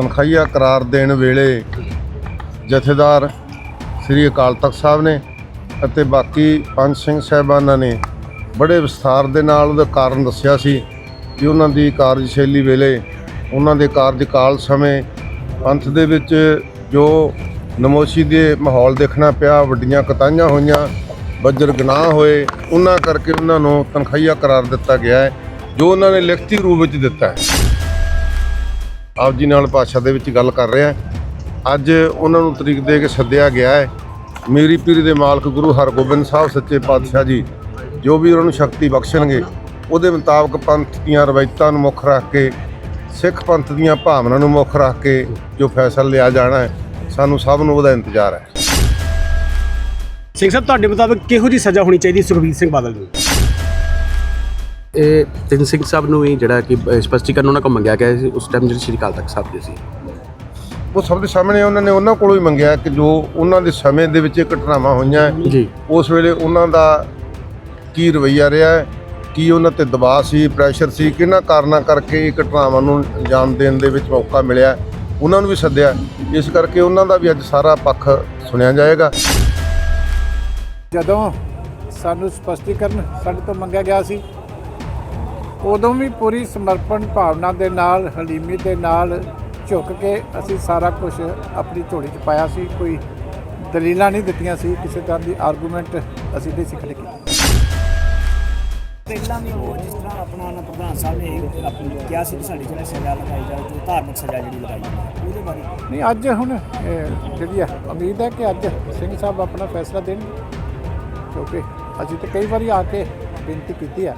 ਤਨਖਾਹੀਆ ਕਰਾਰ ਦੇਣ ਵੇਲੇ ਜਥੇਦਾਰ ਸ੍ਰੀ ਅਕਾਲ ਤਖਤ ਸਾਹਿਬ ਨੇ ਅਤੇ ਬਾਕੀ ਪੰਜ ਸਿੰਘ ਸਾਹਿਬਾਨਾਂ ਨੇ ਬੜੇ ਵਿਸਥਾਰ ਦੇ ਨਾਲ ਉਹਦਾ ਕਾਰਨ ਦੱਸਿਆ ਸੀ ਕਿ ਉਹਨਾਂ ਦੀ ਕਾਰਜਸ਼ੈਲੀ ਵੇਲੇ ਉਹਨਾਂ ਦੇ ਕਾਰਜਕਾਲ ਸਮੇਂ ਪੰਥ ਦੇ ਵਿੱਚ ਜੋ ਨਮੋਸ਼ੀ ਦੇ ਮਾਹੌਲ ਦੇਖਣਾ ਪਿਆ, ਵੱਡੀਆਂ ਕਤਾਈਆਂ ਹੋਈਆਂ, ਬੱਜਰ ਗਨਾਹ ਹੋਏ, ਉਹਨਾਂ ਕਰਕੇ ਉਹਨਾਂ ਨੂੰ ਤਨਖਾਹੀਆ ਕਰਾਰ ਦਿੱਤਾ ਗਿਆ ਹੈ, ਜੋ ਉਹਨਾਂ ਨੇ ਲਿਖਤੀ ਰੂਪ ਵਿੱਚ ਦਿੱਤਾ ਹੈ। ਆਪ ਜੀ ਨਾਲ ਭਾਸ਼ਾ ਦੇ ਵਿੱਚ ਗੱਲ ਕਰ ਰਿਹਾ ਅੱਜ ਉਹਨਾਂ ਨੂੰ ਤਰੀਕ ਦੇ ਕੇ ਸੱਦਿਆ ਗਿਆ ਹੈ। ਮੇਰੀ ਪੀਰੀ ਦੇ ਮਾਲਕ ਗੁਰੂ ਹਰਗੋਬਿੰਦ ਸਾਹਿਬ, ਸੱਚੇ ਪਾਤਸ਼ਾਹ ਜੀ, ਜੋ ਵੀ ਉਹਨਾਂ ਨੂੰ ਸ਼ਕਤੀ ਬਖਸ਼ਣਗੇ, ਉਹਦੇ ਮੁਤਾਬਕ ਪੰਥ ਦੀਆਂ ਰਵਾਇਤਾਂ ਨੂੰ ਮੁੱਖ ਰੱਖ ਕੇ, ਸਿੱਖ ਪੰਥ ਦੀਆਂ ਭਾਵਨਾ ਨੂੰ ਮੁੱਖ ਰੱਖ ਕੇ ਜੋ ਫੈਸਲਾ ਲਿਆ ਜਾਣਾ ਹੈ, ਸਾਨੂੰ ਸਭ ਨੂੰ ਉਹਦਾ ਇੰਤਜ਼ਾਰ ਹੈ। ਸਿੰਘ ਸਾਹਿਬ, ਤੁਹਾਡੇ ਮੁਤਾਬਕ ਕਿਹੋ ਜੀ ਸਜ਼ਾ ਹੋਣੀ ਚਾਹੀਦੀ ਸੁਖਬੀਰ ਸਿੰਘ ਬਾਦਲ ਨੂੰ ਇਹ ਤਿੰਨ ਸਿੰਘ ਸਾਹਿਬ ਨੂੰ ਵੀ ਜਿਹੜਾ ਕਿ ਸਪਸ਼ਟੀਕਰਨ ਉਹਨਾਂ ਕੋਲ ਮੰਗਿਆ ਗਿਆ ਸੀ। ਉਸ ਟਾਈਮ ਜਿਹੜੇ ਸ਼੍ਰੀ ਅਕਾਲ ਤਖਤ ਸਾਹਿਬ ਦੇ ਸੀ। ਉਹ ਸਭ ਦੇ ਸਾਹਮਣੇ ਉਹਨਾਂ ਨੇ ਉਹਨਾਂ ਕੋਲੋਂ ਹੀ ਮੰਗਿਆ ਕਿ ਜੋ ਉਹਨਾਂ ਦੇ ਸਮੇਂ ਦੇ ਵਿੱਚ ਇਹ ਘਟਨਾਵਾਂ ਹੋਈਆਂ ਜੀ। ਉਸ ਵੇਲੇ ਉਹਨਾਂ ਦਾ ਕੀ ਰਵੱਈਆ ਰਿਹਾ ਹੈ ਕੀ ਉਹਨਾਂ ਤੇ ਦਬਾਅ ਸੀ ਪ੍ਰੈਸ਼ਰ ਸੀ ਕਿਹਨਾਂ ਕਾਰਨਾਂ ਕਰਕੇ ਇਹ ਘਟਨਾਵਾਂ ਨੂੰ ਅੰਜਾਮ ਦੇਣ ਦੇ ਵਿੱਚ ਮੌਕਾ ਮਿਲਿਆ ਉਹਨਾਂ ਨੂੰ ਵੀ ਸੱਦਿਆ ਇਸ ਕਰਕੇ ਉਹਨਾਂ ਦਾ ਵੀ ਅੱਜ ਸਾਰਾ ਪੱਖ ਸੁਣਿਆ ਜਾਏਗਾ। ਜਦੋਂ ਸਾਨੂੰ ਸਪਸ਼ਟੀਕਰਨ ਸਾਡੇ ਤੋਂ ਮੰਗਿਆ ਗਿਆ ਸੀ ਉਦੋਂ ਵੀ ਪੂਰੀ ਸਮਰਪਣ ਭਾਵਨਾ ਦੇ ਨਾਲ ਹਲੀਮੀ ਦੇ ਨਾਲ ਝੁੱਕ ਕੇ ਅਸੀਂ ਸਾਰਾ ਕੁਝ ਆਪਣੀ ਝੋਲੀ 'ਚ ਪਾਇਆ ਸੀ। ਕੋਈ ਦਲੀਲਾਂ ਨਹੀਂ ਦਿੱਤੀਆਂ ਸੀ ਕਿਸੇ ਤਰ੍ਹਾਂ ਦੀ ਆਰਗੂਮੈਂਟ ਅਸੀਂ ਨਹੀਂ ਸੀ ਖੜੇ ਕੀਤੇ। ਪਹਿਲਾਂ ਵੀ ਉਹ ਜਿਸ ਤਰ੍ਹਾਂ ਆਪਣਾ ਨਾ ਪ੍ਰਧਾਨ ਸਾਹਿਬ ਨੇ ਆਪਣੀ ਕਿਹਾ ਸੀ ਕਿ ਸਾਡੀ ਜਿਹੜਾ ਸਜ਼ਾ ਲਗਾਈ ਜਾਵੇ ਜੋ ਧਾਰਮਿਕ ਸਜ਼ਾ ਜਿਹੜੀ ਲਗਾਈ ਉਹਦੇ ਬਾਰੇ। ਨਹੀਂ ਅੱਜ ਹੁਣ ਜਿਹੜੀ ਆ ਉਮੀਦ ਹੈ ਕਿ ਅੱਜ ਸਿੰਘ ਸਾਹਿਬ ਆਪਣਾ ਫੈਸਲਾ ਦੇਣਗੇ ਕਿਉਂਕਿ ਅਸੀਂ ਤਾਂ ਕਈ ਵਾਰੀ ਆ ਕੇ ਬੇਨਤੀ ਕੀਤੀ ਆ।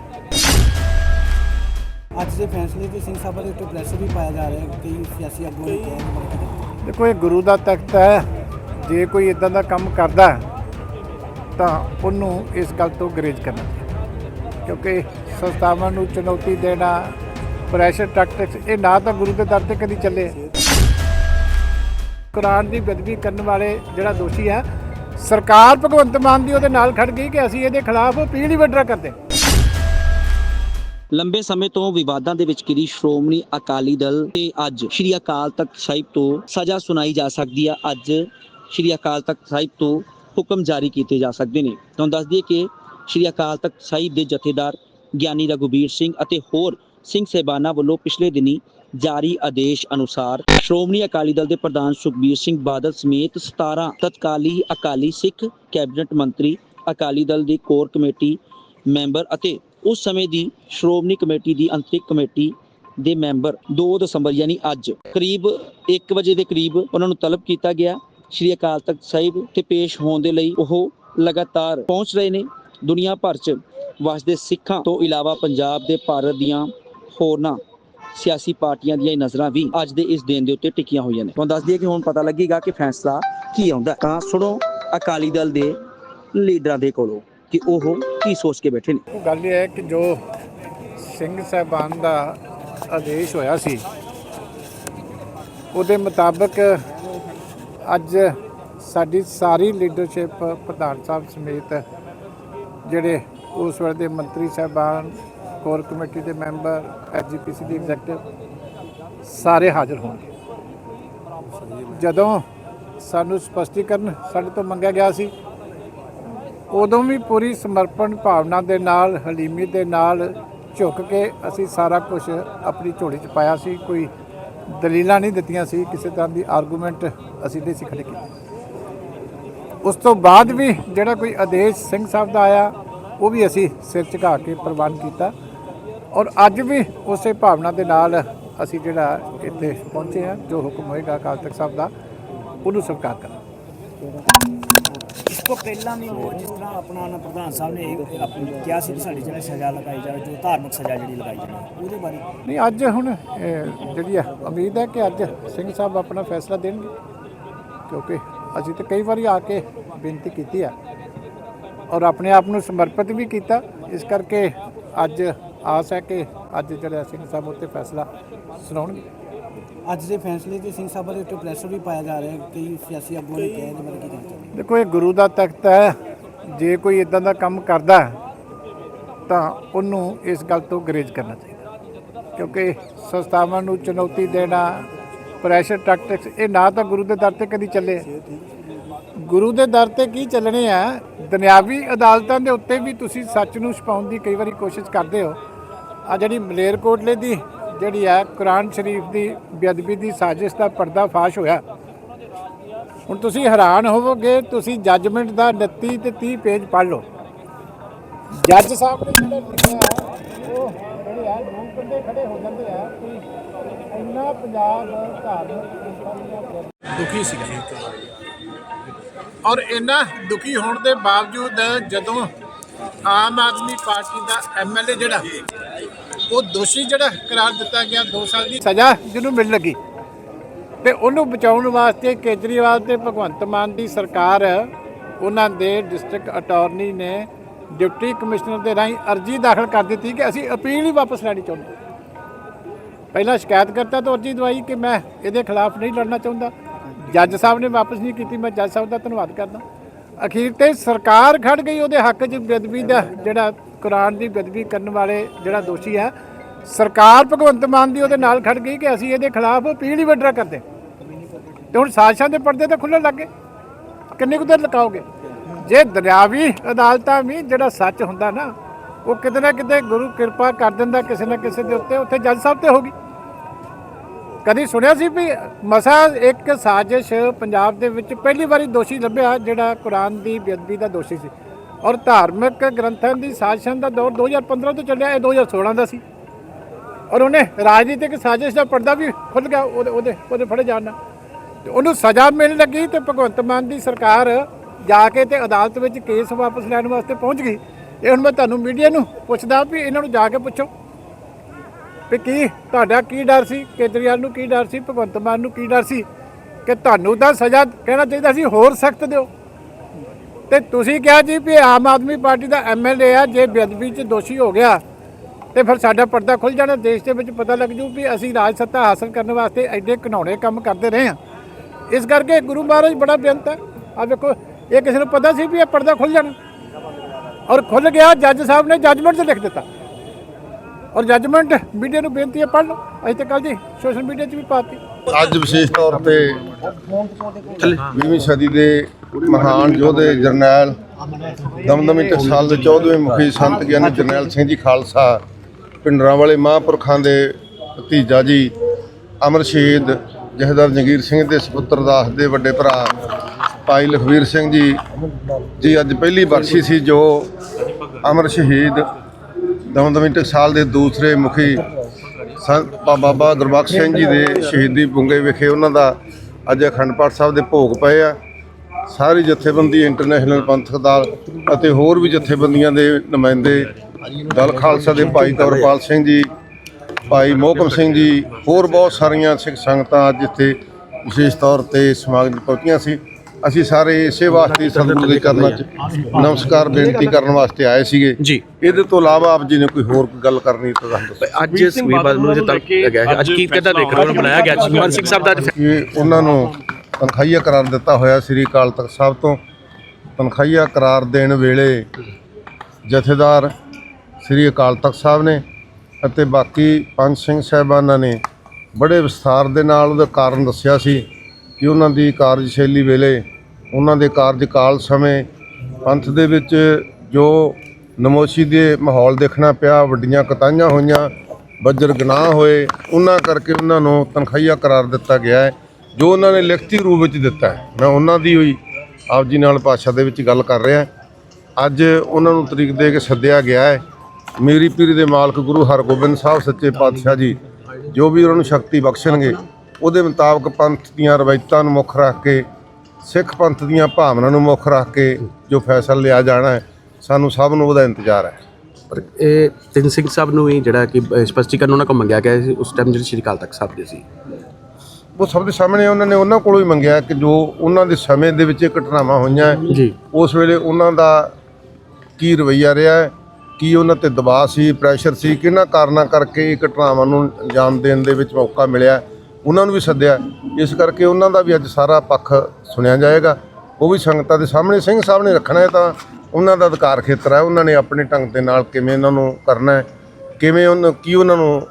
ਅੱਜ ਦੇ ਫੈਸਲੇ ਤੇ ਸਿੰਘ ਸਾਹਿਬ ਦੇ ਉੱਤੇ ਪ੍ਰੈਸ਼ਰ ਵੀ ਪਾਇਆ ਜਾ ਰਿਹਾ ਹੈ ਕਈ ਸਿਆਸੀ ਆਗੂਆਂ ਨੇ ਕਿਹਾ ਇਹਦੇ ਦੇਖੋ, ਇਹ ਗੁਰੂ ਦਾ ਤਖਤ ਹੈ। ਜੇ ਕੋਈ ਇਦਾਂ ਦਾ ਕੰਮ ਕਰਦਾ ਤਾਂ ਉਹਨੂੰ ਇਸ ਗੱਲ ਤੋਂ ਗਰੇਜ ਕਰਨਾ ਚਾਹੀਦਾ। ਕਿਉਂਕਿ ਸੰਸਥਾਵਾਂ ਨੂੰ ਚੁਣੌਤੀ ਦੇਣਾ ਪ੍ਰੈਸ਼ਰ ਟੈਕਟਿਕਸ ਇਹ ਨਾ ਤਾਂ ਗੁਰੂ ਦੇ ਦਰ ਤੇ ਕਦੀ ਚੱਲੇ। ਕੁਰਾਨ ਦੀ ਬੇਅਦਬੀ ਕਰਨ ਵਾਲੇ ਜਿਹੜਾ ਦੋਸ਼ੀ ਹੈ, ਸਰਕਾਰ ਭਗਵੰਤ ਮਾਨ ਦੀ ਉਹਦੇ ਨਾਲ ਖੜ ਗਈ ਕਿ ਅਸੀਂ ਇਹਦੇ ਖਿਲਾਫ ਪੀੜੀ ਵੱਡਰਾ ਕਰਦੇ। ਲੰਬੇ ਸਮੇਂ ਤੋਂ ਵਿਵਾਦਾਂ ਦੇ ਵਿੱਚ ਘਿਰੀ ਸ਼੍ਰੋਮਣੀ ਅਕਾਲੀ ਦਲ ਤੇ ਅੱਜ ਸ਼੍ਰੀ ਅਕਾਲ ਤਖਤ ਸਾਹਿਬ ਤੋਂ ਸਜ਼ਾ ਸੁਣਾਈ ਜਾ ਸਕਦੀ ਆ। ਅੱਜ ਸ਼੍ਰੀ ਅਕਾਲ ਤਖਤ ਸਾਹਿਬ ਤੋਂ ਹੁਕਮ ਜਾਰੀ ਕੀਤੇ ਜਾ ਸਕਦੇ ਨੇ। ਤੁਹਾਨੂੰ ਦੱਸ ਦਈਏ ਕਿ ਸ਼੍ਰੀ ਅਕਾਲ ਤਖਤ ਸਾਹਿਬ ਦੇ ਜਥੇਦਾਰ ਗਿਆਨੀ ਰਘੁਬੀਰ ਸਿੰਘ ਅਤੇ ਹੋਰ ਸਿੰਘ ਸਹਿਬਾਨਾਂ ਵੱਲੋਂ ਪਿਛਲੇ ਦਿਨੀ ਜਾਰੀ ਆਦੇਸ਼ ਅਨੁਸਾਰ ਸ਼੍ਰੋਮਣੀ ਅਕਾਲੀ ਦਲ ਦੇ ਪ੍ਰਧਾਨ ਸੁਖਬੀਰ ਸਿੰਘ ਬਾਦਲ ਸਮੇਤ 17 ਤਤਕਾਲੀ ਅਕਾਲੀ ਸਿੱਖ ਕੈਬਨਿਟ ਮੰਤਰੀ, ਅਕਾਲੀ ਦਲ ਦੀ ਕੋਰ ਕਮੇਟੀ ਮੈਂਬਰ ਅਤੇ ਉਸ ਸਮੇਂ ਦੀ ਸ਼੍ਰੋਮਣੀ ਕਮੇਟੀ ਦੀ ਅੰਤਰਿਕ ਕਮੇਟੀ ਦੇ ਮੈਂਬਰ 2 ਦਸੰਬਰ ਯਾਨੀ ਅੱਜ ਕਰੀਬ 1 ਵਜੇ ਦੇ ਕਰੀਬ ਉਹਨਾਂ ਨੂੰ ਤਲਬ ਕੀਤਾ ਗਿਆ। ਸ਼੍ਰੀ ਅਕਾਲ ਤਖਤ ਸਾਹਿਬ ਤੇ ਪੇਸ਼ ਹੋਣ ਦੇ ਲਈ ਉਹ ਲਗਾਤਾਰ ਪਹੁੰਚ ਰਹੇ ਨੇ। ਦੁਨੀਆ ਭਰ 'ਚ ਵਸਦੇ ਸਿੱਖਾਂ ਤੋਂ ਇਲਾਵਾ ਪੰਜਾਬ ਦੇ ਭਾਰਤ ਦੀਆਂ ਹੋਰਨਾਂ ਸਿਆਸੀ ਪਾਰਟੀਆਂ ਦੀਆਂ ਨਜ਼ਰਾਂ ਵੀ ਅੱਜ ਦੇ ਇਸ ਦਿਨ ਦੇ ਉੱਤੇ ਟਿਕੀਆਂ ਹੋਈਆਂ ਨੇ। ਤੁਹਾਨੂੰ ਦੱਸ ਦਈਏ ਕਿ ਹੁਣ ਪਤਾ ਲੱਗੇਗਾ ਕਿ ਫੈਸਲਾ ਕੀ ਆਉਂਦਾ ਤਾਂ ਸੁਣੋ ਅਕਾਲੀ ਦਲ ਦੇ ਲੀਡਰਾਂ ਦੇ ਕੋਲੋਂ। ਕਿ ਉਹ ਕੀ ਸੋਚ ਕੇ ਬੈਠੇ ਨੇ? ਗੱਲ ਇਹ ਹੈ ਕਿ ਜੋ ਸਿੰਘ ਸਾਹਿਬਾਨ ਦਾ ਆਦੇਸ਼ ਹੋਇਆ ਸੀ, ਉਹਦੇ ਮੁਤਾਬਕ ਅੱਜ ਸਾਡੀ ਸਾਰੀ ਲੀਡਰਸ਼ਿਪ ਪ੍ਰਧਾਨ ਸਾਹਿਬ ਸਮੇਤ ਜਿਹੜੇ ਉਸ ਵੇਲੇ ਦੇ ਮੰਤਰੀ ਸਾਹਿਬਾਨ, ਕੋਰ ਕਮੇਟੀ ਦੇ ਮੈਂਬਰ ਐਸਜੀਪੀਸੀ ਦੇ ਐਗਜ਼ੈਕਟਿਵ ਸਾਰੇ ਹਾਜ਼ਰ ਹੋਣਗੇ। ਜਦੋਂ ਸਾਨੂੰ ਸਪਸ਼ਟੀਕਰਨ ਸਾਡੇ ਤੋਂ ਮੰਗਿਆ ਗਿਆ ਸੀ ਉਦੋਂ ਵੀ ਪੂਰੀ ਸਮਰਪਣ ਭਾਵਨਾ ਦੇ ਨਾਲ, ਹਲੀਮੀ ਦੇ ਨਾਲ ਝੁੱਕ ਕੇ ਅਸੀਂ ਸਾਰਾ ਕੁਝ ਆਪਣੀ ਝੋਲੀ 'ਚ ਪਾਇਆ ਸੀ। ਕੋਈ ਦਲੀਲਾਂ ਨਹੀਂ ਦਿੱਤੀਆਂ ਸੀ, ਕਿਸੇ ਤਰ੍ਹਾਂ ਦੀ ਆਰਗੂਮੈਂਟ ਅਸੀਂ ਨਹੀਂ ਸਿੱਖਣ ਖੜੇ ਉਸ ਤੋਂ ਬਾਅਦ ਵੀ ਜਿਹੜਾ ਕੋਈ ਆਦੇਸ਼ ਸਿੰਘ ਸਾਹਿਬ ਦਾ ਆਇਆ, ਉਹ ਵੀ ਅਸੀਂ ਸਿਰ ਝੁਕਾ ਕੇ ਪ੍ਰਵਾਨ ਕੀਤਾ। ਔਰ ਅੱਜ ਵੀ ਉਸੇ ਭਾਵਨਾ ਦੇ ਨਾਲ ਅਸੀਂ ਜਿਹੜਾ ਇੱਥੇ ਪਹੁੰਚੇ ਹਾਂ, ਜੋ ਹੁਕਮ ਹੋਏਗਾ ਅਕਾਲ ਤਖਤ ਸਾਹਿਬ ਦਾ, ਉਹਨੂੰ ਸਵੀਕਾਰ ਕਰਾਂਗੇ। ਤੋਂ ਪਹਿਲਾਂ ਵੀ ਉਹ ਜਿਸ ਤਰ੍ਹਾਂ ਆਪਣਾ ਨਾ ਪ੍ਰਧਾਨ ਸਾਹਿਬ ਨੇ ਇਹ ਆਪਣੀ ਕਿਹਾ ਸੀ ਕਿ ਸਾਡੀ ਜਿਹੜਾ ਸਜ਼ਾ ਲਗਾਈ ਜਾਵੇ ਜੋ ਧਾਰਮਿਕ ਸਜ਼ਾ ਜਿਹੜੀ ਲਗਾਈ ਜਾਵੇ ਉਹਦੇ ਬਾਰੇ। ਨਹੀਂ ਅੱਜ ਹੁਣ ਇਹ ਜਿਹੜੀ ਆ ਉਮੀਦ ਹੈ ਕਿ ਅੱਜ ਸਿੰਘ ਸਾਹਿਬ ਆਪਣਾ ਫੈਸਲਾ ਦੇਣਗੇ ਕਿਉਂਕਿ ਅਸੀਂ ਤਾਂ ਕਈ ਵਾਰੀ ਆ ਕੇ ਬੇਨਤੀ ਕੀਤੀ ਆ ਔਰ ਆਪਣੇ ਆਪ ਨੂੰ ਸਮਰਪਿਤ ਵੀ ਕੀਤਾ। ਇਸ ਕਰਕੇ ਅੱਜ ਆਸ ਹੈ ਕਿ ਅੱਜ ਜਿਹੜਾ ਸਿੰਘ ਸਾਹਿਬ ਉੱਤੇ ਫੈਸਲਾ ਸੁਣਾਉਣਗੇ। ਅੱਜ ਦੇ ਫੈਸਲੇ ਤੇ ਸਿੰਘ ਸਾਹਿਬ ਦੇ ਉੱਤੇ ਪ੍ਰੈਸ਼ਰ ਵੀ ਪਾਇਆ ਜਾ ਰਿਹਾ ਹੈ ਕਈ ਸਿਆਸੀ ਆਗੂਆਂ ਨੇ ਕਿਹਾ ਇਹਦੇ ਬਾਰੇ ਕੀ ਦੇਖੋ, ਇਹ ਗੁਰੂ ਦਾ ਤਖਤ ਹੈ। ਜੇ ਕੋਈ ਇਦਾਂ ਦਾ ਕੰਮ ਕਰਦਾ ਤਾਂ ਉਹਨੂੰ ਇਸ ਗੱਲ ਤੋਂ ਗਰੇਜ ਕਰਨਾ ਚਾਹੀਦਾ। ਕਿਉਂਕਿ ਸੰਸਥਾਵਾਂ ਨੂੰ ਚੁਣੌਤੀ ਦੇਣਾ ਪ੍ਰੈਸ਼ਰ ਟੈਕਟਿਕਸ ਇਹ ਨਾ ਤਾਂ ਗੁਰੂ ਦੇ ਦਰ ਤੇ ਕਦੀ ਚੱਲੇ। ਗੁਰੂ ਦੇ ਦਰ ਤੇ ਕੀ ਚੱਲਣੇ ਆ? ਦੁਨਿਆਵੀ ਅਦਾਲਤਾਂ ਦੇ ਉੱਤੇ ਵੀ ਤੁਸੀਂ ਸੱਚ ਨੂੰ ਛੁਪਾਉਣ ਦੀ ਕਈ ਵਾਰੀ ਕੋਸ਼ਿਸ਼ ਕਰਦੇ ਹੋ। ਆ ਜਿਹੜੀ ਮਲੇਰਕੋਟਲੇ ਦੀ ਜਿਹੜੀ ਆ ਕੁਰਾਨ ਸ਼ਰੀਫ ਦੀ ਬੇਅਦਬੀ ਦੀ ਸਾਜ਼ਿਸ਼ ਦਾ ਪਰਦਾ ਫਾਸ਼ ਹੋਇਆ। ਹੁਣ ਤੁਸੀਂ ਹੈਰਾਨ ਹੋਵੋਗੇ ਤੁਸੀਂ ਜੱਜਮੈਂਟ ਦਾ 29 ਤੇ 30 ਪੇਜ ਪੜ੍ਹ ਲਓ। ਜੱਜ ਸਾਹਿਬ ਨੇ ਜਿਹੜਾ ਲਿਖਿਆ ਉਹ ਜਿਹੜੇ ਆ ਦੋ ਕੰਡੇ ਖੜੇ ਹੋ ਜਾਂਦੇ ਆ ਕਿ ਇੰਨਾ ਪੰਜਾਬ ਧਾਰਮਿਕ ਦੁਖੀ ਸੀਗਾ ਔਰ ਇੰਨਾ ਦੁਖੀ ਹੋਣ ਦੇ ਬਾਵਜੂਦ ਜਦੋਂ ਆਮ ਆਦਮੀ ਪਾਰਟੀ ਦਾ ਐਮਐਲਏ ਜਿਹੜਾ ਉਹ ਦੋਸ਼ੀ ਜਿਹੜਾ ਕਰਾਰ ਦਿੱਤਾ ਗਿਆ 2 ਸਾਲ ਦੀ ਸਜ਼ਾ ਜਿਹਨੂੰ ਮਿਲ ਲੱਗੀ। ਤੇ ਉਹਨੂੰ ਬਚਾਉਣ ਵਾਸਤੇ ਕੇਜਰੀਵਾਲ ਤੇ ਭਗਵੰਤ ਮਾਨ ਦੀ ਸਰਕਾਰ, ਉਹਨਾਂ ਦੇ ਡਿਸਟ੍ਰਿਕਟ ਅਟਾਰਨੀ ਨੇ ਡਿਪਟੀ ਕਮਿਸ਼ਨਰ ਦੇ ਰਾਹੀਂ ਅਰਜੀ ਦਾਖਲ ਕਰ ਦਿੱਤੀ ਕਿ ਅਸੀਂ ਅਪੀਲ ਹੀ ਵਾਪਸ ਲੈਣੀ ਚਾਹੁੰਦੇ ਪਹਿਲਾਂ ਸ਼ਿਕਾਇਤ ਕਰਤਾ ਤਾਂ ਅਰਜੀ ਦਵਾਈ ਕਿ ਮੈਂ ਇਹਦੇ ਖਿਲਾਫ ਨਹੀਂ ਲੜਨਾ ਚਾਹੁੰਦਾ। ਜੱਜ ਸਾਹਿਬ ਨੇ ਵਾਪਸ ਨਹੀਂ ਕੀਤੀ, ਮੈਂ ਜੱਜ ਸਾਹਿਬ ਦਾ ਧੰਨਵਾਦ ਕਰਦਾ। ਅਖੀਰ ਤੇ ਸਰਕਾਰ ਖੜ ਗਈ, ਉਹਦੇ ਹੱਕ 'ਚ ਬੇਅਦਬੀ ਦਾ ਜਿਹੜਾ ਕੁਰਾਨ ਦੀ ਬੇਅਦਬੀ ਕਰਨ ਵਾਲੇ ਜਿਹੜਾ ਦੋਸ਼ੀ ਹੈ ਸਰਕਾਰ ਭਗਵੰਤ ਮਾਨ ਦੀ ਉਹਦੇ ਨਾਲ ਖੜ ਗਈ ਕਿ ਅਸੀਂ ਇਹਦੇ ਖਿਲਾਫ ਅਪੀਲ ਹੀ ਵਿਡਰਾ ਕਰਦੇ। ਤੇ ਹੁਣ ਸਾਜ਼ਿਸ਼ਾਂ ਦੇ ਪਰਦੇ ਤਾਂ ਖੁੱਲ੍ਹਣ ਲੱਗੇ ਕਿੰਨੇ ਕੁ ਦੇਰ ਲਕਾਓਗੇ? ਜੇ ਦਰਿਆਵੀ ਅਦਾਲਤਾਂ ਵੀ ਜਿਹੜਾ ਸੱਚ ਹੁੰਦਾ ਨਾ, ਉਹ ਕਿਤੇ ਨਾ ਕਿਤੇ ਗੁਰੂ ਕਿਰਪਾ ਕਰ ਦਿੰਦਾ ਕਿਸੇ ਨਾ ਕਿਸੇ ਦੇ ਉੱਤੇ, ਉੱਥੇ ਜੱਜ ਸਾਹਿਬ ਤੇ ਹੋਗੀ ਕਦੀ ਸੁਣਿਆ ਸੀ ਵੀ ਮਸਾ ਇੱਕ ਸਾਜ਼ਿਸ਼ ਪੰਜਾਬ ਦੇ ਵਿੱਚ ਪਹਿਲੀ ਵਾਰੀ ਦੋਸ਼ੀ ਲੱਭਿਆ, ਜਿਹੜਾ ਕੁਰਾਨ ਦੀ ਬੇਅਦਬੀ ਦਾ ਦੋਸ਼ੀ ਸੀ। ਔਰ ਧਾਰਮਿਕ ਗ੍ਰੰਥਾਂ ਦੀ ਸਾਜ਼ਿਸ਼ਾਂ ਦਾ ਦੌਰ 2015 ਤੋਂ ਚੱਲਿਆ, ਇਹ 2016 ਦਾ ਸੀ। ਔਰ ਉਹਨੇ ਰਾਜਨੀਤਿਕ ਸਾਜ਼ਿਸ਼ ਦਾ ਪਰਦਾ ਵੀ ਖੁੱਲ ਗਿਆ, ਉਹਦੇ ਉਹਦੇ ਉਹਦੇ ਫੜੇ ਜਾਣ ਨਾਲ। ਤੇ ਉਹਨੂੰ ਸਜ਼ਾ ਮਿਲਣ ਲੱਗੀ ਤੇ ਭਗਵੰਤ ਮਾਨ ਦੀ ਸਰਕਾਰ ਜਾ ਕੇ ਤੇ ਅਦਾਲਤ ਵਿੱਚ ਕੇਸ ਵਾਪਸ ਲੈਣ ਵਾਸਤੇ ਪਹੁੰਚ ਗਈ। ਇਹ ਹੁਣ ਮੈਂ ਤੁਹਾਨੂੰ ਮੀਡੀਆ ਨੂੰ ਪੁੱਛਦਾ ਵੀ ਇਹਨਾਂ ਨੂੰ ਜਾ ਕੇ ਪੁੱਛੋ ਵੀ ਕੀ ਤੁਹਾਡਾ ਕੀ ਡਰ ਸੀ, ਕੇਜਰੀਵਾਲ ਨੂੰ ਕੀ ਡਰ ਸੀ, ਭਗਵੰਤ ਮਾਨ ਨੂੰ ਕੀ ਡਰ ਸੀ ਕਿ ਤੁਹਾਨੂੰ ਤਾਂ ਸਜ਼ਾ ਕਹਿਣਾ ਚਾਹੀਦਾ ਸੀ, ਹੋਰ ਸਖਤ ਦਿਓ। ਤੇ ਤੁਸੀਂ ਕਿਹਾ ਜੀ ਵੀ ਆਮ ਆਦਮੀ ਪਾਰਟੀ ਦਾ ਐਮਐਲਏ ਆ, ਜੇ ਬੇਅਦਬੀ 'ਚ ਦੋਸ਼ੀ ਹੋ ਗਿਆ ਤੇ ਫਿਰ ਸਾਡਾ ਪਰਦਾ ਖੁੱਲ ਜਾਣਾ ਦੇਸ਼ ਦੇ ਵਿੱਚ ਪਤਾ ਲੱਗ ਜੂ ਵੀ ਅਸੀਂ ਰਾਜ ਸੱਤਾ ਹਾਸਲ ਕਰਨ ਵਾਸਤੇ ਐਡੇ ਘਿਨੌਣੇ ਕੰਮ ਕਰਦੇ ਰਹੇ ਹਾਂ। ਇਸ ਕਰਕੇ ਗੁਰੂ ਮਹਾਰਾਜ ਬੜਾ ਬੇਅੰਤ ਹੈ। ਆ ਵੇਖੋ ਇਹ ਕਿਸੇ ਨੂੰ ਪਤਾ ਸੀ ਵੀ ਇਹ ਪਰਦਾ ਖੁੱਲ ਜਾਣਾ। ਔਰ ਖੁੱਲ ਗਿਆ ਜੱਜ ਸਾਹਿਬ ਨੇ ਜੱਜਮੈਂਟ 'ਚ ਲਿਖ ਦਿੱਤਾ। ਔਰ ਜੱਜਮੈਂਟ ਮੀਡੀਆ ਨੂੰ ਬੇਨਤੀ ਹੈ ਪੜ੍ਹ ਲਓ। ਅਸੀਂ ਤੇ ਕੱਲ ਜੀ ਸੋਸ਼ਲ ਮੀਡੀਆ 'ਚ ਵੀ ਪਾਤੀ ਅੱਜ ਵਿਸ਼ੇਸ਼ ਤੌਰ ਤੇ 20ਵੀਂ ਸਦੀ ਦੇ ਮਹਾਨ ਯੋਧੇ ਜਰਨੈਲ ਦਮਦਮੀ ਟਕਸਾਲ ਦੇ 14ਵੇਂ ਮੁਖੀ ਸੰਤ ਗਿਆਨੀ ਜਰਨੈਲ ਸਿੰਘ ਜੀ ਖਾਲਸਾ ਪਿੰਡਰਾਂ ਵਾਲੇ ਮਹਾਂਪੁਰਖਾਂ ਦੇ ਭਤੀਜਾ ਜੀ ਅਮਰ ਸ਼ਹੀਦ ਜਹਦਰ ਜੰਗੀਰ ਸਿੰਘ ਦੇ ਸੁਪੁੱਤਰ ਦਾਸ ਦੇ ਵੱਡੇ ਭਰਾ ਭਾਈ ਲਖਵੀਰ ਸਿੰਘ ਜੀ ਜੀ ਅੱਜ ਪਹਿਲੀ ਬਰਸੀ ਸੀ ਜੋ ਅਮਰ ਸ਼ਹੀਦ ਦਮਦਮੀ ਟਕਸਾਲ ਦੇ ਦੂਸਰੇ ਮੁਖੀ ਸੰਤ ਬਾਬਾ ਗੁਰਬਖਸ਼ ਸਿੰਘ ਜੀ ਦੇ ਸ਼ਹੀਦੀ ਬੁੰਗੇ ਵਿਖੇ ਉਹਨਾਂ ਦਾ ਅੱਜ ਅਖੰਡ ਪਾਠ ਸਾਹਿਬ ਦੇ ਭੋਗ ਪਏ ਆ। ਸਾਰੀ ਜਥੇਬੰਦੀ ਇੰਟਰਨੈਸ਼ਨਲ ਪੰਥਕ ਦਲ ਅਤੇ ਹੋਰ ਵੀ ਜਥੇਬੰਦੀਆਂ ਦੇ ਨੁਮਾਇੰਦੇ ਦਲ ਖਾਲਸਾ ਦੇ ਭਾਈ ਕੌਰਪਾਲ ਸਿੰਘ ਜੀ ਭਾਈ ਮੋਹਕਮ ਸਿੰਘ ਜੀ ਹੋਰ ਬਹੁਤ ਸਾਰੀਆਂ ਸਿੱਖ ਸੰਗਤਾਂ ਅੱਜ ਇੱਥੇ ਵਿਸ਼ੇਸ਼ ਤੌਰ ਤੇ ਸਮਾਗਮ ਪਹੁੰਚੀਆਂ ਸੀ। ਅਸੀਂ ਸਾਰੇ ਇਸੇ ਵਾਸਤੇ ਸਤਿਗੁਰੂ ਦੇ ਚਰਨਾਂ 'ਚ ਨਮਸਕਾਰ ਬੇਨਤੀ ਕਰਨ ਵਾਸਤੇ ਆਏ ਸੀਗੇ। ਜੀ। ਇਹਦੇ ਤੋਂ ਇਲਾਵਾ ਆਪ ਜੀ ਨੇ ਕੋਈ ਹੋਰ ਗੱਲ ਕਰਨੀ ਤਾਂ ਦੱਸੋ ਅੱਜ ਸੁਖਬੀਰ ਬਾਦਲ ਨੂੰ ਜੇ ਤੱਕ ਗਿਆ ਅੱਜ ਕੀ ਕਿੱਦਾਂ ਦੇਖ ਰਹੇ ਹੋ ਬਣਾਇਆ ਗਿਆ। ਜਗਮਨ ਸਿੰਘ ਸਾਹਿਬ ਦਾ ਉਹਨਾਂ ਨੂੰ ਤਨਖਾਹੀਆ ਕਰਾਰ ਦਿੱਤਾ ਹੋਇਆ ਸ੍ਰੀ ਅਕਾਲ ਤਖਤ ਸਾਹਿਬ ਤੋਂ। ਤਨਖਾਹੀਆ ਕਰਾਰ ਦੇਣ ਵੇਲੇ ਜਥੇਦਾਰ ਸ੍ਰੀ ਅਕਾਲ ਤਖਤ ਸਾਹਿਬ ਨੇ ਅਤੇ ਬਾਕੀ ਪੰਜ ਸਿੰਘ ਸਾਹਿਬਾਨਾਂ ਨੇ ਬੜੇ ਵਿਸਥਾਰ ਦੇ ਨਾਲ ਉਹਦਾ ਕਾਰਨ ਦੱਸਿਆ ਸੀ ਕਿ ਉਹਨਾਂ ਦੀ ਕਾਰਜਸ਼ੈਲੀ ਵੇਲੇ ਉਹਨਾਂ ਦੇ ਕਾਰਜਕਾਲ ਸਮੇਂ ਪੰਥ ਦੇ ਵਿੱਚ ਜੋ ਨਮੋਸ਼ੀ ਦੇ ਮਾਹੌਲ ਦੇਖਣਾ ਪਿਆ, ਵੱਡੀਆਂ ਕਤਾਈਆਂ ਹੋਈਆਂ, ਬੱਜਰ ਗਨਾਹ ਹੋਏ, ਉਹਨਾਂ ਕਰਕੇ ਉਹਨਾਂ ਨੂੰ ਤਨਖਾਹੀਆ ਕਰਾਰ ਦਿੱਤਾ ਗਿਆ ਹੈ, ਜੋ ਉਹਨਾਂ ਨੇ ਲਿਖਤੀ ਰੂਪ ਵਿੱਚ ਦਿੱਤਾ ਹੈ। ਮੈਂ ਉਹਨਾਂ ਦੀ ਹੋਈ ਆਪ ਜੀ ਨਾਲ ਭਾਸ਼ਾ ਦੇ ਵਿੱਚ ਗੱਲ ਕਰ ਰਿਹਾ। ਅੱਜ ਉਹਨਾਂ ਨੂੰ ਤਰੀਕ ਦੇ ਕੇ ਸੱਦਿਆ ਗਿਆ ਹੈ। ਮੇਰੀ ਪੀਰੀ ਦੇ ਮਾਲਕ ਗੁਰੂ ਹਰਗੋਬਿੰਦ ਸਾਹਿਬ ਸੱਚੇ ਪਾਤਸ਼ਾਹ ਜੀ ਜੋ ਵੀ ਉਹਨਾਂ ਨੂੰ ਸ਼ਕਤੀ ਬਖਸ਼ਣਗੇ ਉਹਦੇ ਮੁਤਾਬਕ ਪੰਥ ਦੀਆਂ ਰਵਾਇਤਾਂ ਨੂੰ ਮੁੱਖ ਰੱਖ ਕੇ ਸਿੱਖ ਪੰਥ ਦੀਆਂ ਭਾਵਨਾਵਾਂ ਨੂੰ ਮੁੱਖ ਰੱਖ ਕੇ ਜੋ ਫੈਸਲਾ ਲਿਆ ਜਾਣਾ ਹੈ ਸਾਨੂੰ ਸਭ ਨੂੰ ਉਹਦਾ ਇੰਤਜ਼ਾਰ ਹੈ। ਪਰ ਇਹ ਤਿੰਨ ਸਿੰਘ ਸਾਹਿਬ ਨੂੰ ਵੀ ਜਿਹੜਾ ਕਿ ਸਪਸ਼ਟੀਕਰਨ ਉਹਨਾਂ ਕੋਲ ਮੰਗਿਆ ਗਿਆ ਸੀ ਉਸ ਟਾਈਮ ਜਿਹੜੀ ਸ਼੍ਰੀ ਅਕਾਲ ਤਖਤ ਸਾਹਿਬ ਦੇ ਸੀ। ਉਹ ਸਭ ਦੇ ਸਾਹਮਣੇ ਉਹਨਾਂ ਨੇ ਉਹਨਾਂ ਕੋਲੋਂ ਹੀ ਮੰਗਿਆ ਕਿ ਜੋ ਉਹਨਾਂ ਦੇ ਸਮੇਂ ਦੇ ਵਿੱਚ ਇਹ ਘਟਨਾਵਾਂ ਹੋਈਆਂ ਹੈ, ਜੀ। ਉਸ ਵੇਲੇ ਉਹਨਾਂ ਦਾ ਕੀ ਰਵੱਈਆ ਰਿਹਾ ਹੈ ਕੀ ਉਹਨਾਂ ਤੇ ਦਬਾਅ ਸੀ ਪ੍ਰੈਸ਼ਰ ਸੀ, ਕਿਹਨਾਂ ਕਾਰਨਾਂ ਕਰਕੇ ਇਹ ਘਟਨਾਵਾਂ ਨੂੰ ਅੰਜਾਮ ਦੇਣ ਦੇ ਵਿੱਚ ਮੌਕਾ ਮਿਲਿਆ, ਉਹਨਾਂ ਨੂੰ ਵੀ ਸੱਦਿਆ। ਇਸ ਕਰਕੇ ਉਹਨਾਂ ਦਾ ਵੀ ਅੱਜ ਸਾਰਾ ਪੱਖ ਸੁਣਿਆ ਜਾਏਗਾ। ਉਹ ਵੀ ਸੰਗਤਾਂ ਦੇ ਸਾਹਮਣੇ, ਸਿੰਘ ਸਾਹਿਬ ਨੇ ਰੱਖਣਾ ਹੈ ਤਾਂ ਉਹਨਾਂ ਦਾ ਅਧਿਕਾਰ ਖੇਤਰ ਹੈ, ਉਹਨਾਂ ਨੇ ਆਪਣੇ ਢੰਗ ਦੇ ਨਾਲ ਕਿਵੇਂ ਉਹਨਾਂ ਨੂੰ ਕਰਨਾ ਹੈ, ਕਿਵੇਂ ਉਹਨਾਂ ਕੀ ਉਹਨਾਂ ਨੂੰ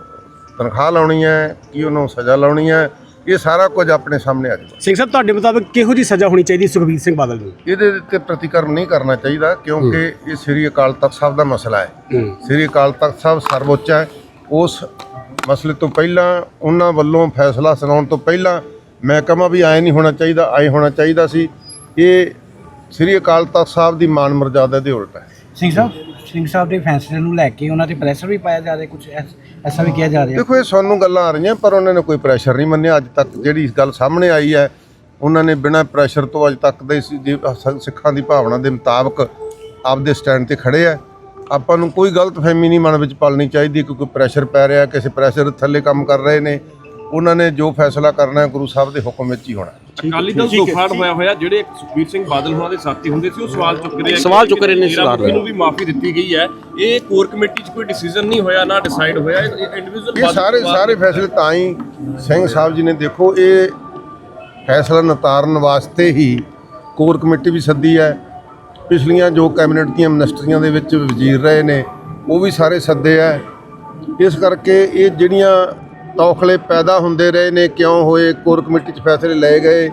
ਤਨਖਾਹ ਲਾਉਣੀ ਹੈ, ਕੀ ਉਹਨਾਂ ਨੂੰ ਸਜ਼ਾ ਲਾਉਣੀ ਹੈ ਇਹ ਸਾਰਾ ਕੁਝ ਆਪਣੇ ਸਾਹਮਣੇ ਆ ਜਾਊਗਾ। ਸਿੰਘ ਸਾਹਿਬ ਤੁਹਾਡੇ ਮੁਤਾਬਕ ਕਿਹੋ ਜੀ ਸਜ਼ਾ ਹੋਣੀ ਚਾਹੀਦੀ ਸੁਖਬੀਰ ਸਿੰਘ ਬਾਦਲ ਨੂੰ ਇਹਦੇ ਉੱਤੇ ਪ੍ਰਤੀਕਰਮ ਨਹੀਂ ਕਰਨਾ ਚਾਹੀਦਾ ਕਿਉਂਕਿ ਇਹ ਸ੍ਰੀ ਅਕਾਲ ਤਖਤ ਸਾਹਿਬ ਦਾ ਮਸਲਾ ਹੈ। ਸ੍ਰੀ ਅਕਾਲ ਤਖਤ ਸਾਹਿਬ ਸਰਵਉੱਚ ਹੈ। ਉਸ ਮਸਲੇ ਤੋਂ ਪਹਿਲਾਂ ਉਹਨਾਂ ਵੱਲੋਂ ਫੈਸਲਾ ਸੁਣਾਉਣ ਤੋਂ ਪਹਿਲਾਂ ਮੈਂ ਕਹਾਂ ਵੀ ਐ ਨਹੀਂ ਹੋਣਾ ਚਾਹੀਦਾ ਐ ਹੋਣਾ ਚਾਹੀਦਾ ਸੀ। ਇਹ ਸ੍ਰੀ ਅਕਾਲ ਤਖਤ ਸਾਹਿਬ ਦੀ ਮਾਨ ਮਰਜ਼ਾਦਾ ਦੇ ਉਲਟ ਹੈ। ਸਿੰਘ ਸਾਹਿਬ ਸਿੰਘ ਸਾਹਿਬ ਦੇ ਫੈਸਲੇ ਨੂੰ ਲੈ ਕੇ ਉਹਨਾਂ ਤੇ ਪ੍ਰੈਸ਼ਰ ਵੀ ਪਾਇਆ ਜਾ ਰਿਹਾ ਕੁਝ ਐਸਾ ਵੀ ਕਿਹਾ ਜਾ ਰਿਹਾ। ਦੇਖੋ, ਇਹ ਸਾਨੂੰ ਗੱਲਾਂ ਆ ਰਹੀਆਂ, ਪਰ ਉਹਨਾਂ ਨੇ ਕੋਈ ਪ੍ਰੈਸ਼ਰ ਨਹੀਂ ਮੰਨਿਆ। ਅੱਜ ਤੱਕ ਜਿਹੜੀ ਗੱਲ ਸਾਹਮਣੇ ਆਈ ਹੈ, ਉਹਨਾਂ ਨੇ ਬਿਨਾਂ ਪ੍ਰੈਸ਼ਰ ਤੋਂ ਅੱਜ ਤੱਕ ਦੇ ਸਿੱਖਾਂ ਦੀ ਭਾਵਨਾ ਦੇ ਮੁਤਾਬਕ ਆਪਦੇ ਸਟੈਂਡ ਤੇ ਖੜੇ ਆ। ਆਪਾਂ ਨੂੰ ਕੋਈ ਗਲਤਫਹਿਮੀ ਨਹੀਂ ਮਨ ਵਿੱਚ ਪਾਲਣੀ ਚਾਹੀਦੀ ਕਿ ਕੋਈ ਪ੍ਰੈਸ਼ਰ ਪੈ ਰਿਹਾ, ਕਿਸੇ ਪ੍ਰੈਸ਼ਰ ਥੱਲੇ ਕੰਮ ਕਰ ਰਹੇ ਨੇ। ਉਹਨਾਂ ਨੇ ਜੋ ਫੈਸਲਾ ਕਰਨਾ ਹੈ ਗੁਰੂ ਸਾਹਿਬ ਦੇ ਹੁਕਮ ਵਿੱਚ ਹੀ ਹੋਣਾ ਅਕਾਲੀ ਦਲ ਦੋਫਾੜ ਹੋਇਆ ਹੋਇਆ ਜਿਹੜੇ ਸੁਖਬੀਰ ਸਿੰਘ ਬਾਦਲ ਹੋਣਾ ਦੇ ਸਾਥੀ ਹੁੰਦੇ ਸੀ ਉਹ ਸਵਾਲ ਚੁੱਕ ਰਹੇ ਆ ਸਵਾਲ ਚੁੱਕ ਰਹੇ ਨੇ ਸਰਦਾਰ ਨੂੰ ਵੀ ਮਾਫੀ ਦਿੱਤੀ ਗਈ ਹੈ। ਇਹ ਕੋਰ ਕਮੇਟੀ 'ਚ ਕੋਈ ਡਿਸੀਜਨ ਨਹੀਂ ਹੋਇਆ ਨਾ ਡਿਸਾਈਡ ਹੋਇਆ। ਇਹ ਇੰਡੀਵਿਜੂਅਲ ਇਹ ਸਾਰੇ ਸਾਰੇ ਫੈਸਲੇ ਤਾਂ ਹੀ ਸਿੰਘ ਸਾਹਿਬ ਜੀ ਨੇ ਦੇਖੋ ਇਹ ਫੈਸਲਾ ਨਿਤਾਰਨ ਵਾਸਤੇ ਹੀ ਕੋਰ ਕਮੇਟੀ ਵੀ ਸੱਦੀ ਹੈ। ਪਿਛਲੀਆਂ ਜੋ ਕੈਬਨਿਟ ਦੀਆਂ ਮਿਨਿਸਟਰੀਆਂ ਦੇ ਵਿੱਚ ਵਜ਼ੀਰ ਰਹੇ ਨੇ ਉਹ ਵੀ ਸਾਰੇ ਸੱਦੇ ਹੈ। ਇਸ ਕਰਕੇ ਇਹ ਜਿਹੜੀਆਂ ਤੌਖਲੇ ਪੈਦਾ ਹੁੰਦੇ ਰਹੇ ਨੇ, ਕਿਉਂ ਹੋਏ, ਕੋਰ ਕਮੇਟੀ 'ਚ ਫੈਸਲੇ ਲਏ ਗਏ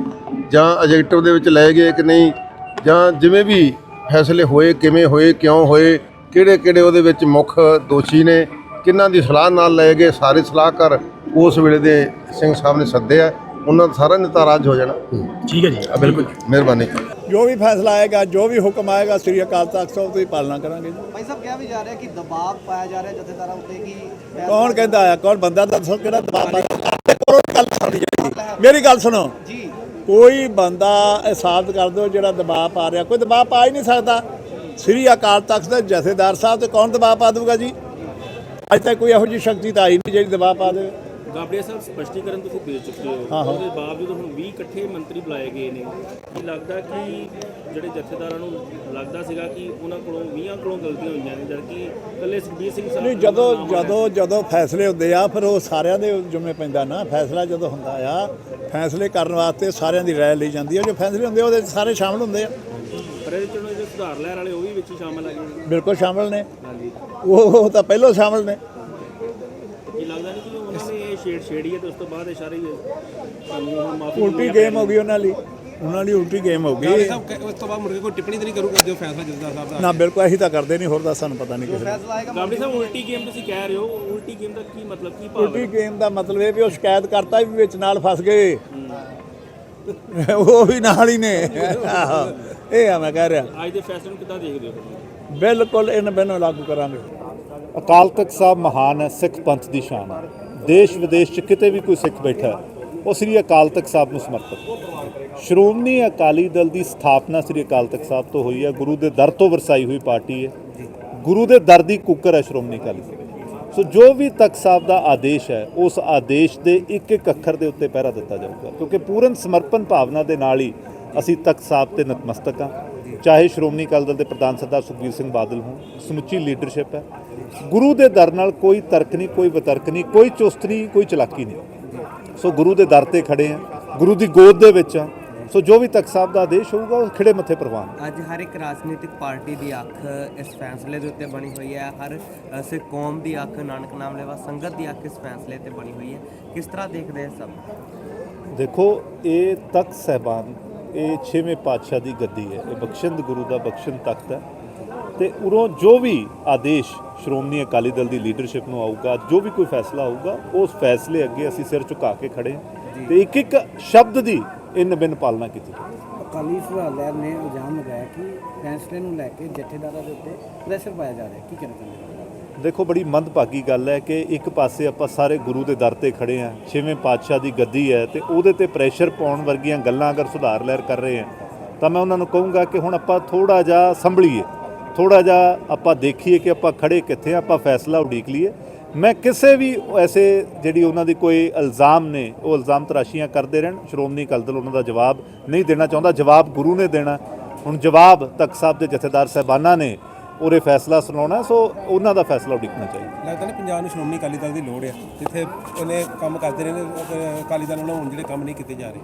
ਜਾਂ ਐਜੈਕਟਿਵ ਦੇ ਵਿੱਚ ਲਏ ਗਏ ਕਿ ਨਹੀਂ, ਜਾਂ ਜਿਵੇਂ ਵੀ ਫੈਸਲੇ ਹੋਏ, ਕਿਵੇਂ ਹੋਏ, ਕਿਉਂ ਹੋਏ ਕਿਹੜੇ ਕਿਹੜੇ ਉਹਦੇ ਵਿੱਚ ਮੁੱਖ ਦੋਸ਼ੀ ਨੇ, ਕਿਹਨਾਂ ਦੀ ਸਲਾਹ ਨਾਲ ਲਏ ਗਏ, ਸਾਰੇ ਸਲਾਹਕਾਰ ਉਸ ਵੇਲੇ ਦੇ ਸਿੰਘ ਸਾਹਿਬ ਨੇ ਸੱਦੇ ਆ ਉਹਨਾਂ ਦਾ ਸਾਰਾ ਨਿਤਾਰਾ ਅੱਜ ਹੋ ਜਾਣਾ। ਠੀਕ ਹੈ ਜੀ ਬਿਲਕੁਲ ਮਿਹਰਬਾਨੀ। ਜੋ ਵੀ ਫੈਸਲਾ ਆਏਗਾ ਜੋ ਵੀ ਹੁਕਮ ਆਏਗਾ ਸ੍ਰੀ ਅਕਾਲ ਤਖਤ ਸਾਹਿਬ ਦੀ ਪਾਲਣਾ ਕਰਾਂਗੇ ਜੀ। ਭਾਈ ਸਾਹਿਬ ਕਿਹਾ ਵੀ ਜਾ ਰਿਹਾ ਕਿ ਦਬਾਅ ਪਾਇਆ ਜਾ ਰਿਹਾ ਜਥੇਦਾਰਾਂ ਉੱਤੇ ਕਿ ਕੌਣ ਕਹਿੰਦਾ ਆ? ਕੌਣ ਬੰਦਾ ਦੱਸੋ ਕਿਹੜਾ ਦਬਾਅ ਪਾਇਆ ਕਰੋ ਗੱਲ ਸੁਣੀ ਜਾਏਗੀ ਮੇਰੀ ਗੱਲ ਸੁਣੋ। ਜੀ। ਕੋਈ ਬੰਦਾ ਇਹ ਸਾਬਤ ਕਰ ਦਿਓ ਜਿਹੜਾ ਦਬਾਅ ਪਾ ਰਿਹਾ। ਕੋਈ ਦਬਾਅ ਪਾ ਹੀ ਨਹੀਂ ਸਕਦਾ। ਸ੍ਰੀ ਅਕਾਲ ਤਖਤ ਦੇ ਜਥੇਦਾਰ ਸਾਹਿਬ ਤੇ ਕੌਣ ਦਬਾਅ ਪਾ ਦੂਗਾ ਜੀ? ਅੱਜ ਤੱਕ ਕੋਈ ਇਹੋ ਜਿਹੀ ਸ਼ਕਤੀ ਤਾਂ ਆਈ ਨਹੀਂ ਜਿਹੜੀ ਦਬਾਅ ਪਾ ਦੇਵੇ। ਗਾਬੜੀਆ ਸਾਹਿਬ ਸਪਸ਼ਟੀਕਰਨ ਤੁਸੀਂ ਦੇ ਚੁੱਕੇ ਹੋ। ਉਹਦੇ ਬਾਵਜੂਦ ਹੁਣ 20 ਇਕੱਠੇ ਮੰਤਰੀ ਬੁਲਾਏ ਗਏ ਨੇ। ਕੀ ਲੱਗਦਾ ਕਿ ਜਿਹੜੇ ਜਥੇਦਾਰਾਂ ਨੂੰ ਲੱਗਦਾ ਸੀਗਾ ਕਿ ਉਹਨਾਂ ਕੋਲੋਂ 20 ਕੋਲੋਂ ਗਲਤੀਆਂ ਹੋਈਆਂ ਨੇ ਜਦਕਿ ਇਕੱਲੇ ਸੁਖਬੀਰ ਸਿੰਘ ਸਾਹਿਬ ਨਹੀਂ ਦਾ ਜਦੋਂ ਨਾਮ ਆਇਆ। ਜਦੋਂ ਜਦੋਂ ਫੈਸਲੇ ਹੁੰਦੇ ਆ ਫਿਰ ਉਹ ਸਾਰਿਆਂ ਦੇ ਜੁਮੇ ਪੈਂਦਾ ਨਾ। ਫੈਸਲਾ ਜਦੋਂ ਹੁੰਦਾ ਆ ਫੈਸਲੇ ਕਰਨ ਵਾਸਤੇ ਸਾਰਿਆਂ ਦੀ ਰਾਏ ਲਈ ਜਾਂਦੀ ਹੈ ਜੋ ਫੈਸਲੇ ਹੁੰਦੇ ਆ ਉਹਦੇ 'ਚ ਸਾਰੇ ਸ਼ਾਮਲ ਹੁੰਦੇ ਆ। ਪਰ ਇਹਦੇ ਚੋਂ ਜਿਹੜੇ ਸੁਧਾਰ ਲਹਿਰ ਵਾਲੇ ਉਹ ਵੀ ਵਿੱਚ ਸ਼ਾਮਲ ਆ ਗਏ ਬਿਲਕੁਲ ਸ਼ਾਮਲ ਨੇ। ਹਾਂਜੀ। ਉਹ ਉਹ ਤਾਂ ਪਹਿਲਾਂ ਸ਼ਾਮਲ ਨੇ ਕੀ ਲੱਗਦਾ ਨਹੀਂ ਕਿ ਉਹਨਾਂ ਨੇ ਇਹ ਛੇੜ ਛੇੜੀ ਹੈ ਤੇ ਉਸ ਤੋਂ ਬਾਅਦ ਇਹ ਸਾਰੇ ਸਾਨੂੰ ਹੁਣ ਮਾਫੀ ਉਲਟੀ ਗੇਮ ਹੋ ਗਈ ਉਹਨਾਂ ਲਈ। ਉਹਨਾਂ ਲਈ ਉਲਟੀ ਗੇਮ ਹੋ ਗਈ। ਉਸ ਤੋਂ ਬਾਅਦ ਕੇ ਕੋਈ ਟਿੱਪਣੀ ਤਾਂ ਨਹੀਂ ਕਰੂਗਾ ਜੋ ਫੈਸਲਾ ਜਥੇਦਾਰ ਸਾਹਿਬ ਦਾ ਨਾ ਬਿਲਕੁਲ ਅਸੀਂ ਤਾਂ ਕਰਦੇ ਨਹੀਂ ਹੋਰ ਦਾ ਸਾਨੂੰ ਪਤਾ ਨਹੀਂ ਕਿਸੇ ਗਾਬੜੀ ਸਾਹਿਬ ਉਲਟੀ ਗੇਮ ਤੁਸੀਂ ਕਹਿ ਰਹੇ ਹੋ ਉਲਟੀ ਗੇਮ ਦਾ ਕੀ ਮਤਲਬ ਕੀ ਭਾਵ ਉਲਟੀ ਗੇਮ ਦਾ ਮਤਲਬ ਇਹ ਵੀ ਉਹ ਸ਼ਿਕਾਇਤ ਕਰਤਾ ਵੀ ਵਿੱਚ ਨਾਲ ਫਸ ਗਏ। ਉਹ ਵੀ ਨਾਲ ਹੀ ਨੇ। ਇਹ ਆ ਮੈਂ ਕਹਿ ਰਿਹਾ। ਅੱਜ ਦੇ ਫੈਸਲੇ ਨੂੰ ਕਿੱਦਾਂ ਦੇਖਦੇ ਹੋ ਬਿਲਕੁਲ ਇਹਨਾਂ ਬੈਨੋਂ ਲਾਗੂ ਕਰਾਂਗੇ। ਅਕਾਲ ਤਖਤ ਸਾਹਿਬ ਮਹਾਨ ਹੈ ਸਿੱਖ ਪੰਥ ਦੀ ਸ਼ਾਨ ਹੈ। ਦੇਸ਼ ਵਿਦੇਸ਼ 'ਚ ਕਿਤੇ ਵੀ ਕੋਈ ਸਿੱਖ ਬੈਠਾ ਉਹ ਸ੍ਰੀ ਅਕਾਲ ਤਖਤ ਸਾਹਿਬ ਨੂੰ ਸਮਰਪਿਤ। ਸ਼੍ਰੋਮਣੀ ਅਕਾਲੀ ਦਲ ਦੀ ਸਥਾਪਨਾ ਸ੍ਰੀ ਅਕਾਲ ਤਖਤ ਸਾਹਿਬ ਤੋਂ ਹੋਈ ਹੈ, ਗੁਰੂ ਦੇ ਦਰ ਤੋਂ ਵਰਸਾਈ ਹੋਈ ਪਾਰਟੀ ਹੈ। ਗੁਰੂ ਦੇ ਦਰ ਦੀ ਕੁੱਕਰ ਹੈ ਸ਼੍ਰੋਮਣੀ ਅਕਾਲੀ ਦਲ। ਸੋ ਜੋ ਵੀ ਤਖਤ ਸਾਹਿਬ ਦਾ ਆਦੇਸ਼ ਹੈ, ਉਸ ਆਦੇਸ਼ ਦੇ ਇੱਕ ਇੱਕ ਅੱਖਰ ਦੇ ਉੱਤੇ ਪਹਿਰਾ ਦਿੱਤਾ ਜਾਊਗਾ। ਕਿਉਂਕਿ ਪੂਰਨ ਸਮਰਪਣ ਭਾਵਨਾ ਦੇ ਨਾਲ ਹੀ ਅਸੀਂ ਤਖਤ ਸਾਹਿਬ ਤੇ ਨਤਮਸਤਕ ਹਾਂ। ਚਾਹੇ ਸ਼੍ਰੋਮਣੀ ਅਕਾਲੀ ਦਲ ਦੇ ਪ੍ਰਧਾਨ ਸਰਦਾਰ ਸੁਖਬੀਰ ਸਿੰਘ ਬਾਦਲ ਹੋਣ, ਸਮੁੱਚੀ ਲੀਡਰਸ਼ਿਪ ਹੈ। ਗੁਰੂ ਦੇ ਦਰ ਨਾਲ ਕੋਈ ਤਰਕ ਨਹੀਂ ਕੋਈ ਵਿਤਰਕ ਨਹੀਂ ਕੋਈ ਚੁਸਤ ਨਹੀਂ ਕੋਈ ਚਲਾਕੀ ਨਹੀਂ। ਸੋ ਗੁਰੂ ਦੇ ਦਰ ਤੇ ਖੜੇ ਆ ਗੁਰੂ ਦੀ ਗੋਦ ਦੇ ਵਿੱਚ ਆ ਸੋ ਜੋ ਵੀ ਤਖਤ ਸਾਹਿਬ ਦਾ ਆਦੇਸ਼ ਹੋਊਗਾ ਉਹ ਖਿੜੇ ਮੱਥੇ ਪ੍ਰਵਾਨ ਅੱਜ ਹਰ ਇੱਕ ਰਾਜਨੀਤਿਕ ਪਾਰਟੀ ਦੀ ਅੱਖ ਇਸ ਫੈਸਲੇ ਦੇ ਉੱਤੇ ਬਣੀ ਹੋਈ ਹੈ। ਹਰ ਸਿੱਖ ਕੌਮ ਦੀ ਅੱਖ ਨਾਨਕ ਨਾਮ ਲੈਵਾ ਸੰਗਤ ਦੀ ਅੱਖ ਇਸ ਫੈਸਲੇ ਤੇ ਬਣੀ ਹੋਈ ਹੈ। ਕਿਸ ਤਰ੍ਹਾਂ ਦੇਖਦੇ ਹੋ ਸਭ? ਦੇਖੋ ਇਹ ਤਖਤ ਸਹਿਬਾਨ ਇਹ ਛੇਵੇਂ ਪਾਤਸ਼ਾਹ ਦੀ ਗੱਦੀ ਹੈ। ਇਹ ਬਖਸ਼ਿੰਦ ਗੁਰੂ ਦਾ ਬਖਸ਼ਿੰਦ ਤਖਤ ਹੈ। ਤੇ ਉਰੋਂ ਜੋ ਵੀ ਆਦੇਸ਼ ਸ਼੍ਰੋਮਣੀ ਅਕਾਲੀ ਦਲ ਦੀ ਲੀਡਰਸ਼ਿਪ ਨੂੰ ਆਊਗਾ ਜੋ ਵੀ ਕੋਈ ਫੈਸਲਾ ਆਊਗਾ ਉਸ ਫੈਸਲੇ ਅੱਗੇ ਅਸੀਂ ਸਿਰ ਝੁਕਾ ਕੇ ਖੜੇ ਹਾਂ ਤੇ ਇੱਕ ਇੱਕ ਸ਼ਬਦ ਦੀ ਇਨ ਬਿਨ ਪਾਲਣਾ ਕੀਤੀ ਅਕਾਲੀ ਸੁਭਾਅ ਲਹਿਰ ਨੇ ਇਲਜ਼ਾਮ ਲਗਾਇਆ ਕਿ ਫੈਸਲੇ ਨੂੰ ਲੈ ਕੇ ਜਥੇਦਾਰਾਂ ਦੇ ਉੱਤੇ ਪ੍ਰੈਸ਼ਰ ਪਾਇਆ ਜਾ ਰਿਹਾ। ਕੀ ਕਹਿਣਾ ਚਾਹੁੰਦੇ ਹੋ? ਦੇਖੋ ਬੜੀ ਮੰਦਭਾਗੀ ਗੱਲ ਹੈ ਕਿ ਇੱਕ ਪਾਸੇ ਆਪਾਂ ਸਾਰੇ ਗੁਰੂ ਦੇ ਦਰ ਤੇ ਖੜੇ ਆ ਛੇਵੇਂ ਪਾਤਸ਼ਾਹ ਦੀ ਗੱਦੀ ਹੈ ਤੇ ਉਹਦੇ ਤੇ ਪ੍ਰੈਸ਼ਰ ਪਾਉਣ ਵਰਗੀਆਂ ਗੱਲਾਂ ਅਗਰ ਸੁਧਾਰ ਲਹਿਰ ਕਰ ਰਹੇ ਆ ਤਾਂ ਮੈਂ ਉਹਨਾਂ ਨੂੰ ਕਹੂੰਗਾ ਕਿ ਹੁਣ ਆਪਾਂ ਥੋੜਾ ਜਿਹਾ ਸੰਭਲੀਏ। ਥੋੜਾ ਜਿਹਾ ਆਪਾਂ ਦੇਖੀਏ ਕਿ ਆਪਾਂ ਖੜੇ ਕਿੱਥੇ ਆ ਆਪਾਂ ਫੈਸਲਾ ਉਡੀਕ ਲਈਏ। ਮੈਂ ਕਿਸੇ ਵੀ ਐਸੇ ਜਿਹੜੀ ਉਹਨਾਂ ਦੀ ਕੋਈ ਇਲਜ਼ਾਮ ਨੇ, ਉਹ ਇਲਜ਼ਾਮ ਤਰਾਸ਼ੀਆਂ ਕਰਦੇ ਰਹਿਣ। ਸ਼੍ਰੋਮਣੀ ਅਕਾਲੀ ਦਲ ਉਹਨਾਂ ਦਾ ਜਵਾਬ ਨਹੀਂ ਦੇਣਾ ਚਾਹੁੰਦਾ, ਜਵਾਬ ਗੁਰੂ ਨੇ ਦੇਣਾ। ਹੁਣ ਜਵਾਬ ਤਖਤ ਸਾਹਿਬ ਦੇ ਜਥੇਦਾਰ ਸਾਹਿਬਾਨਾਂ ਨੇ ਉਰੇ ਫੈਸਲਾ ਸੁਣਾਉਣਾ, ਸੋ ਉਹਨਾਂ ਦਾ ਫੈਸਲਾ ਉਡੀਕਣਾ ਚਾਹੀਦਾ। ਲੱਗਦਾ ਨਹੀਂ ਪੰਜਾਬ ਨੂੰ ਸ਼੍ਰੋਮਣੀ ਅਕਾਲੀ ਦਲ ਦੀ ਲੋੜ ਆ। ਜਿੱਥੇ ਉਹਨੇ ਕੰਮ ਕਰਦੇ ਰਹੇ ਨੇ ਅਕਾਲੀ ਦਲ ਵੱਲੋਂ ਹੁਣ ਜਿਹੜੇ ਕੰਮ ਨਹੀਂ ਕੀਤੇ ਜਾ ਰਹੇ।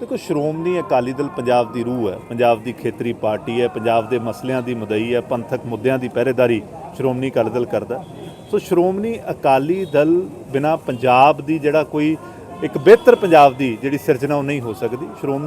ਦੇਖੋ, ਸ਼੍ਰੋਮਣੀ ਅਕਾਲੀ ਦਲ ਪੰਜਾਬ ਦੀ ਰੂਹ ਹੈ, ਪੰਜਾਬ ਦੀ ਖੇਤਰੀ ਪਾਰਟੀ ਹੈ, ਪੰਜਾਬ ਦੇ ਮਸਲਿਆਂ ਦੀ ਮਦਈ ਹੈ, ਪੰਥਕ ਮੁੱਦਿਆਂ ਦੀ ਪਹਿਰੇਦਾਰੀ ਸ਼੍ਰੋਮਣੀ ਅਕਾਲੀ ਦਲ ਕਰਦਾ ਸੋ ਸ਼੍ਰੋਮਣੀ ਅਕਾਲੀ ਦਲ ਬਿਨਾ ਪੰਜਾਬ ਦੀ ਜਿਹੜਾ ਕੋਈ ਇੱਕ ਬਿਹਤਰ ਪੰਜਾਬ ਦੀ ਜਿਹੜੀ ਸਿਰਜਣਾ ਉਹ ਨਹੀਂ ਹੋ ਸਕਦੀ। ਸ਼੍ਰੋਮਣੀ